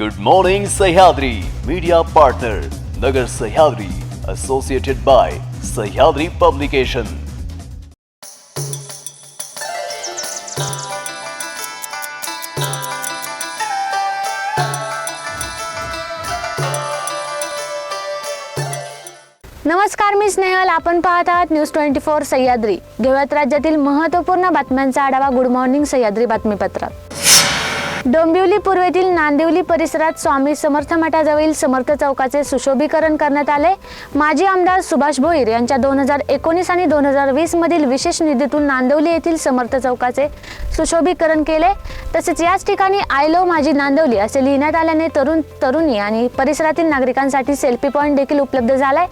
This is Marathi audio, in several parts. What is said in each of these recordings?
Good morning Sahyadri media partner Nagar Sahyadri associated by Sahyadri publication नमस्कार मी स्नेहल. आपण पाहत आहात न्यूज ट्वेंटी फोर सह्याद्री घेऊयात राज्यातील महत्त्वपूर्ण बातम्यांचा आढावा गुड मॉर्निंग सह्याद्री बातमीपत्रात. डोंबिवली पूर्वेतील नांदिवली परिसरात स्वामी समर्थ मठाजवळील समर्थ चौकाचे सुशोभीकरण करण्यात आले. माजी आमदार सुभाष भोईर यांच्या दोन हजार एकोणीस आणि दोन हजार वीस मधील विशेष निधीतून नांदवली येथील समर्थ चौकाचे सुशोभीकरण केले. तसेच याच ठिकाणी आय लो माझी नांदवली असे लिहिण्यात आल्याने तरुण तरुणी आणि परिसरातील नागरिकांसाठी सेल्फी पॉईंट देखील उपलब्ध झालाय.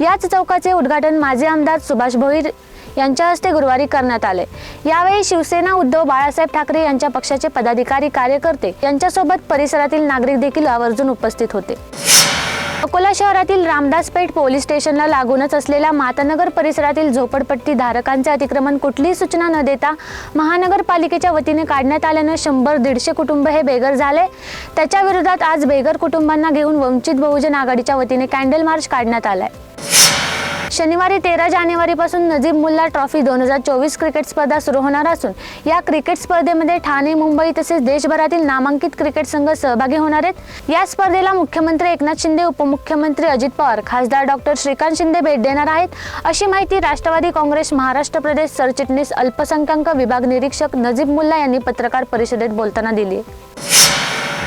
याच चौकाचे उद्घाटन माजी आमदार सुभाष भोईर यांच्या हस्ते गुरुवारी करण्यात आले. यावेळी शिवसेना उद्धव बाळासाहेब ठाकरे यांच्या पक्षाचे पदाधिकारी कार्यकर्ते यांच्यासोबत परिसरातील नागरिक देखील आवर्जून उपस्थित होते. अकोला शहरातील रामदास पेठ पोलीस स्टेशनला लागूनच असलेल्या मातानगर परिसरातील झोपडपट्टी धारकांचे अतिक्रमण कुठलीही सूचना न देता महानगरपालिकेच्या वतीने काढण्यात आल्यानं शंभर दीडशे कुटुंब हे बेघर झाले. त्याच्या विरोधात आज बेघर कुटुंबांना घेऊन वंचित बहुजन आघाडीच्या वतीने कॅन्डल मार्च काढण्यात आलाय. शनिवारी तेरा जानेवारीपासून नजीब मुल्ला ट्रॉफी दोन हजार चोवीस क्रिकेट स्पर्धा सुरू होणार असून या क्रिकेट स्पर्धेमध्ये ठाणे मुंबई तसेच देशभरातील नामांकित क्रिकेट संघ सहभागी होणार आहेत. या स्पर्धेला मुख्यमंत्री एकनाथ शिंदे उपमुख्यमंत्री अजित पवार खासदार डॉक्टर श्रीकांत शिंदे भेट देणार आहेत. अशी माहिती राष्ट्रवादी काँग्रेस महाराष्ट्र प्रदेश सरचिटणीस अल्पसंख्याक विभाग निरीक्षक नजीब मुल्ला यांनी पत्रकार परिषदेत बोलताना दिली.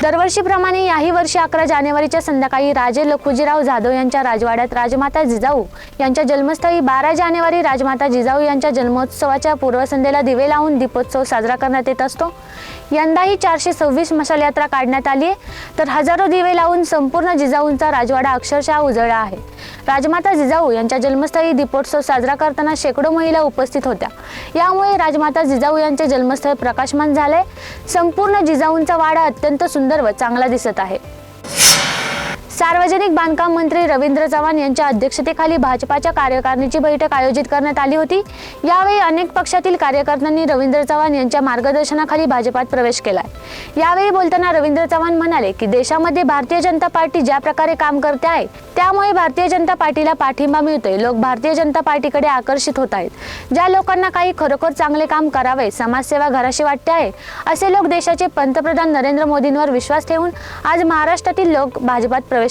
दरवर्षीप्रमाणे याही वर्षी अकरा जानेवारीच्या संध्याकाळी राजे लखुजीराव जाधव यांच्या राजवाड्यात राजमाता जिजाऊ यांच्या जन्मस्थळी बारा जानेवारी राजमाता जिजाऊ यांच्या जन्मोत्सवाच्या पूर्वसंध्येला दिवे लावून दीपोत्सव साजरा करण्यात येत असतो. यंदाही चारशे सव्वीस मशाल यात्रा काढण्यात आली आहे. तर हजारो दिवे लावून संपूर्ण जिजाऊंचा राजवाडा अक्षरशः उजळला आहे. राजमाता जिजाऊ यांच्या जन्मस्थळी दीपोत्सव साजरा करताना शेकडो महिला उपस्थित होत्या. यामुळे राजमाता जिजाऊ यांचे जन्मस्थळ प्रकाशमान झाले संपूर्ण जिजाऊंचा वाडा अत्यंत सुंदर व चांगला दिसत आहे. सार्वजनिक बांधकाम मंत्री रवींद्र चव्हाण यांच्या अध्यक्षतेखाली भाजपाच्या कार्यकारिणीची बैठक आयोजित करण्यात आली होती. यावेळी अनेक पक्षातील कार्यकर्त्यांनी रवींद्र चव्हाण यांच्या मार्गदर्शनाखाली भाजपात प्रवेश केलाय. यावेळी बोलताना रवींद्र चव्हाण म्हणाले की देशामध्ये भारतीय जनता पार्टी ज्या प्रकारे काम करते आहे त्यामुळे भारतीय जनता पार्टीला पाठिंबा मिळतोय. लोक भारतीय जनता पार्टीकडे आकर्षित होत आहेत. ज्या लोकांना काही खरोखर चांगले काम करावे समाजसेवा घराशी वाटते आहे असे लोक देशाचे पंतप्रधान नरेंद्र मोदींवर विश्वास ठेवून आज महाराष्ट्रातील लोक भाजपात प्रवेश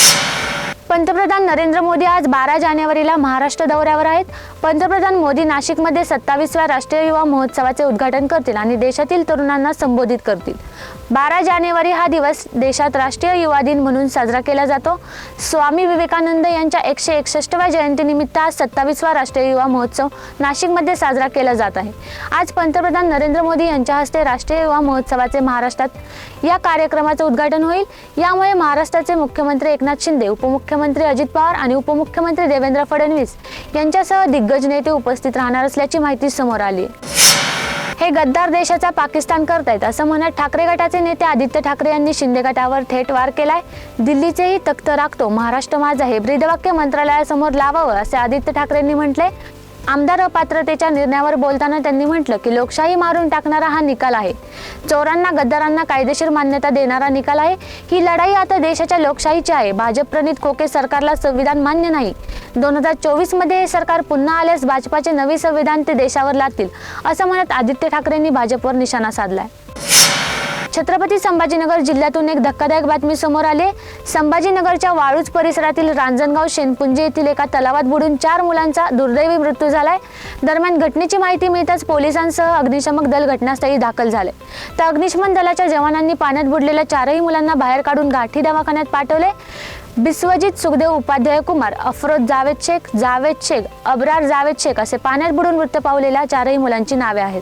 पंतप्रधान नरेंद्र मोदी आज बारा जानेवारीला महाराष्ट्र दौऱ्यावर आहेत. पंतप्रधान मोदी नाशिकमध्ये सत्तावीसव्या राष्ट्रीय युवा महोत्सवाचे उद्घाटन करतील आणि देशातील तरुणांना संबोधित करतील. बारा जानेवारी हा दिवस देशात राष्ट्रीय युवा दिन म्हणून साजरा केला जातो. स्वामी विवेकानंद यांच्या एकशे एकसष्टव्या जयंतीनिमित्त आज सत्तावीसवा राष्ट्रीय युवा महोत्सव नाशिकमध्ये साजरा केला जात आहे. आज पंतप्रधान नरेंद्र मोदी यांच्या हस्ते राष्ट्रीय युवा महोत्सवाचे महाराष्ट्रात या कार्यक्रमाचे उद्घाटन होईल. यामुळे महाराष्ट्राचे मुख्यमंत्री एकनाथ शिंदे उपमुख्यमंत्री मुख्यमंत्री अजित पवार आणि उपमुख्यमंत्री देवेंद्र फडणवीस यांच्यासह दिग्गज नेते उपस्थित राहणार असल्याची माहिती समोर आली. हे गद्दार देशाचा पाकिस्तान करतायत असं म्हणत ठाकरे गटाचे नेते आदित्य ठाकरे यांनी शिंदे गटावर थेट वार केलाय. दिल्लीचेही तख्त राखतो महाराष्ट्र माझा हे ब्रीदवाक्य मंत्रालयासमोर लावावं असे आदित्य ठाकरेंनी म्हटले. आमदार अपात्रतेच्या निर्णयावर बोलताना त्यांनी म्हटलं की लोकशाही मारून टाकणारा हा निकाल आहे. चोरांना गद्दारांना कायदेशीर मान्यता देणारा निकाल आहे. ही लढाई आता देशाच्या लोकशाहीची आहे. भाजप प्रणित खोके सरकारला संविधान मान्य नाही. दोन हजार चोवीसमध्ये हे सरकार पुन्हा आल्यास भाजपाचे नवे संविधान ते देशावर लादतील असं म्हणत आदित्य ठाकरेंनी भाजपवर निशाणा साधलाय. छत्रपती संभाजीनगर जिल्ह्यातून एक धक्कादायक बातमी समोर आली. संभाजीनगरच्या वाळूज परिसरातील रांजणगाव शेनपुंजे येथील एका तलावात बुडून चार मुलांचा दुर्दैवी मृत्यू झालाय. दरम्यान घटनेची माहिती मिळताच पोलिसांसह अग्निशमक दल घटनास्थळी दाखल झाले. तर अग्निशमन दलाच्या जवानांनी पाण्यात बुडलेल्या चारही मुलांना बाहेर काढून गाठी दवाखान्यात पाठवले. बिस्वजित सुखदेव उपाध्याय कुमार अफरोज जावेद शेख जावेद शेख अब्रार जावेद शेख असे पाण्यात बुडून मृत्यू पावलेल्या चारही मुलांची नावे आहेत.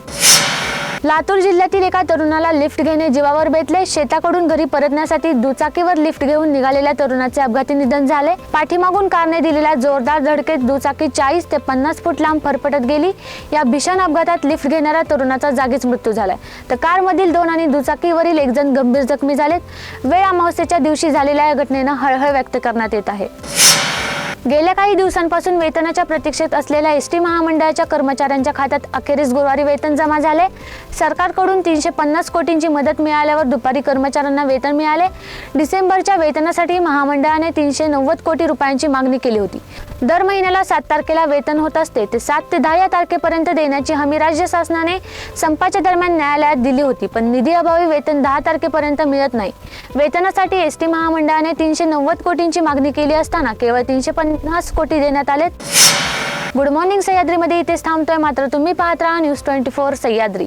लातूर जिल्ह्यातील एका तरुणाला लिफ्ट घेणे जीवावर बेतले. शेताकडून घरी परतण्यासाठी दुचाकीवर लिफ्ट घेऊन निघालेल्या तरुणाचे अपघाती निधन झाले. पाठीमागून कारने दिलेल्या जोरदार धडकेत दुचाकी चाळीस ते पन्नास फूट लांब फरफटत गेली. या भीषण अपघातात लिफ्ट घेणाऱ्या तरुणाचा जागीच मृत्यू झालाय तर कारमधील दोन आणि दुचाकीवरील एक जण गंभीर जखमी झालेत. वेळ अमावस्येच्या दिवशी झालेल्या या घटनेनं हळहळ व्यक्त करण्यात येत आहे. गेल्या काही दिवसांपासून वेतनाच्या प्रतीक्षेत असलेल्या एस टी महामंडळाच्या कर्मचाऱ्यांच्या खात्यात अखेरीस गुरुवारी वेतन जमा झाले. सरकारकडून तीनशे पन्नास कोटींची मदत मिळाल्यावर दुपारी कर्मचाऱ्यांना वेतन मिळाले. डिसेंबरच्या वेतनासाठी महामंडळाने तीनशे नव्वद कोटी रुपयांची मागणी केली होती. दर महिन्याला सात तारखेला वेतन होत असते. ते सात ते दहा या तारखेपर्यंत देण्याची हमी राज्य शासनाने संपाच्या दरम्यान न्यायालयात दिली होती पण निधी अभावी वेतन दहा तारखेपर्यंत मिळत नाही. वेतनासाठी एस टी महामंडळाने तीनशे नव्वद कोटींची मागणी केली असताना केवळ तीनशे पन्नास कोटी देण्यात आले गुड मॉर्निंग सह्याद्रीमध्ये इथेच थांबतोय मात्र तुम्ही पाहत राहा न्यूज ट्वेंटी फोर सह्याद्री.